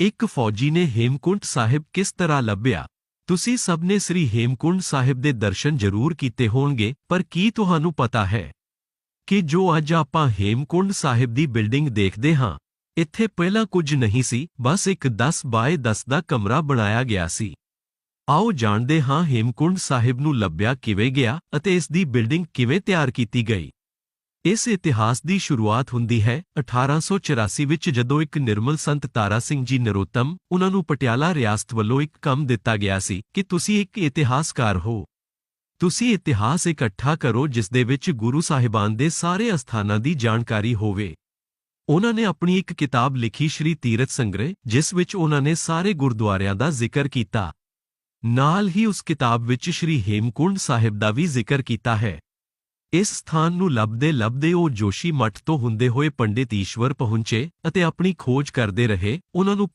ਇੱਕ ਫੌਜੀ ਨੇ ਹੇਮਕੁੰਟ ਸਾਹਿਬ ਕਿਸ ਤਰ੍ਹਾਂ ਲੱਭਿਆ? ਤੁਸੀਂ ਸਭ ਨੇ ਸ੍ਰੀ ਹੇਮਕੁੰਟ ਸਾਹਿਬ ਦੇ ਦਰਸ਼ਨ ਜ਼ਰੂਰ ਕੀਤੇ ਹੋਣਗੇ, ਪਰ ਕੀ ਤੁਹਾਨੂੰ ਪਤਾ ਹੈ ਕਿ ਜੋ ਅੱਜ ਆਪਾਂ ਹੇਮਕੁੰਡ ਸਾਹਿਬ ਦੀ ਬਿਲਡਿੰਗ ਦੇਖਦੇ ਹਾਂ, ਇੱਥੇ ਪਹਿਲਾਂ ਕੁਝ ਨਹੀਂ ਸੀ, ਬਸ ਇੱਕ 10 ਬਾਏ 10 ਦਾ ਕਮਰਾ ਬਣਾਇਆ ਗਿਆ ਸੀ। ਆਓ ਜਾਣਦੇ ਹਾਂ ਹੇਮਕੁੰਡ ਸਾਹਿਬ ਨੂੰ ਲੱਭਿਆ ਕਿਵੇਂ ਗਿਆ ਅਤੇ ਇਸ ਦੀ ਬਿਲਡਿੰਗ ਕਿਵੇਂ ਤਿਆਰ ਕੀਤੀ ਗਈ। ਇਸ ਇਤਿਹਾਸ ਦੀ ਸ਼ੁਰੂਆਤ ਹੁੰਦੀ ਹੈ 1884 ਵਿੱਚ ਜਦੋਂ ਇੱਕ ਨਿਰਮਲ ਸੰਤ ਤਾਰਾ ਸਿੰਘ ਜੀ ਨਰੋਤਮ ਉਹਨਾਂ ਨੂੰ ਪਟਿਆਲਾ ਰਿਆਸਤ ਵੱਲੋਂ ਇੱਕ ਕੰਮ ਦਿੱਤਾ ਗਿਆ ਸੀ ਕਿ ਤੁਸੀਂ ਇੱਕ ਇਤਿਹਾਸਕਾਰ ਹੋ। ਤੁਸੀਂ ਇਤਿਹਾਸ ਇਕੱਠਾ ਕਰੋ ਜਿਸ ਦੇ ਵਿੱਚ ਗੁਰੂ ਸਾਹਿਬਾਨ ਦੇ ਸਾਰੇ ਅਸਥਾਨਾਂ ਦੀ ਜਾਣਕਾਰੀ ਹੋਵੇ। ਉਹਨਾਂ ਨੇ ਆਪਣੀ ਇੱਕ ਕਿਤਾਬ ਲਿਖੀ ਸ਼੍ਰੀ ਤੀਰਥ ਸੰਗ੍ਰਹਿ, ਜਿਸ ਵਿੱਚ ਉਹਨਾਂ ਨੇ ਸਾਰੇ ਗੁਰਦੁਆਰਿਆਂ ਦਾ ਜ਼ਿਕਰ ਕੀਤਾ। ਨਾਲ ਹੀ ਉਸ ਕਿਤਾਬ ਵਿੱਚ ਸ਼੍ਰੀ ਹੇਮਕੁੰਡ ਸਾਹਿਬ ਦਾ ਵੀ ਜ਼ਿਕਰ ਕੀਤਾ ਹੈ। ਇਸ ਸਥਾਨ ਨੂੰ ਲੱਭਦੇ ਲੱਭਦੇ ਉਹ ਜੋਸ਼ੀ ਮੱਠ ਤੋਂ ਹੁੰਦੇ ਹੋਏ ਪੰਡਿਤ ਈਸ਼ਵਰ ਪਹੁੰਚੇ ਅਤੇ ਆਪਣੀ ਖੋਜ ਕਰਦੇ ਰਹੇ। ਉਹਨਾਂ ਨੂੰ